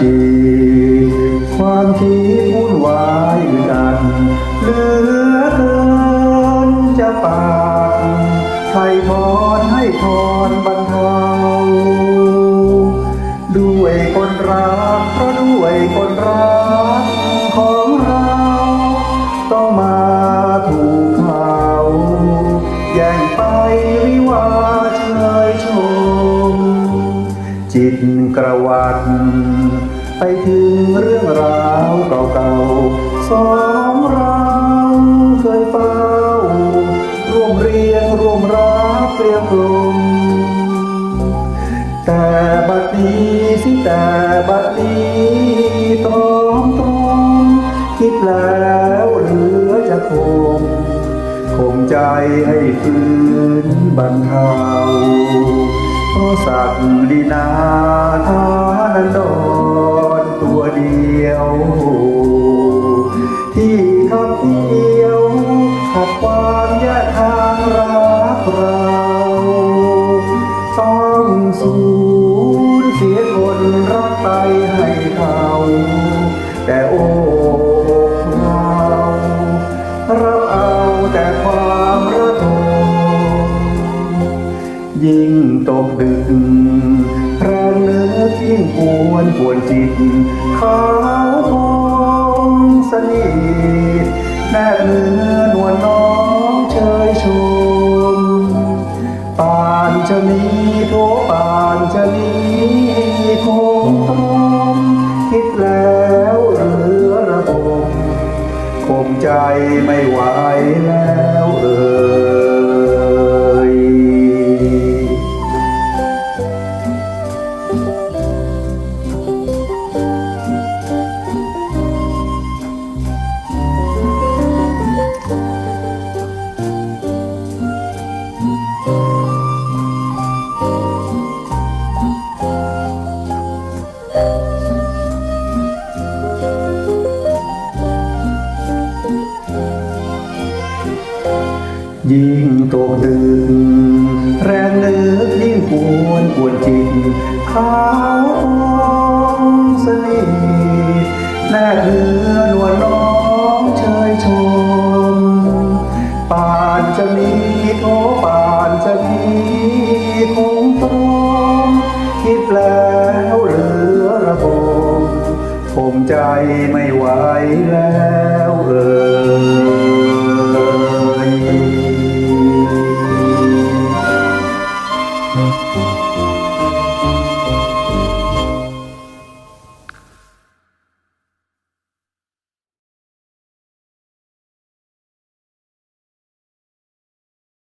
จีความที่ จิตกระวัดไปถึงเรื่องราวเก่าๆสองเราเคยเฝ้า ร่วมเรียงร่วมรักเรียบกลมแต่บัดนี้สิแต่บัดนี้ตรอมตรอมคิดแล้วเหลือจะคงคงใจให้ฟื้นบรรทา สัตว์ดีนาทานันดรตัวเดียว ที่ขับเที่ยวขัดความแยกทางรักเราต้องสูญเสียคนรักไปให้เขาแต่โอ้เรา ยิ่งตกดึกแรงเนื้อยิ่งปวนปวนจิตขาวคงสนิทแนบเนื้อนวลน้องเชยชมปานจะมีโทปานจะมีคงต้องคิดแล้วเหลือระบมคงใจไม่ไหวแล้ว ยิ่งต ขาวองสลีแลกเนื้อนวลน้อมเชยชม ป่านจะมีโทป่านจะมีคงตรงคิดแล้วเหลือระบมผมใจไม่ไหวแล้วเออ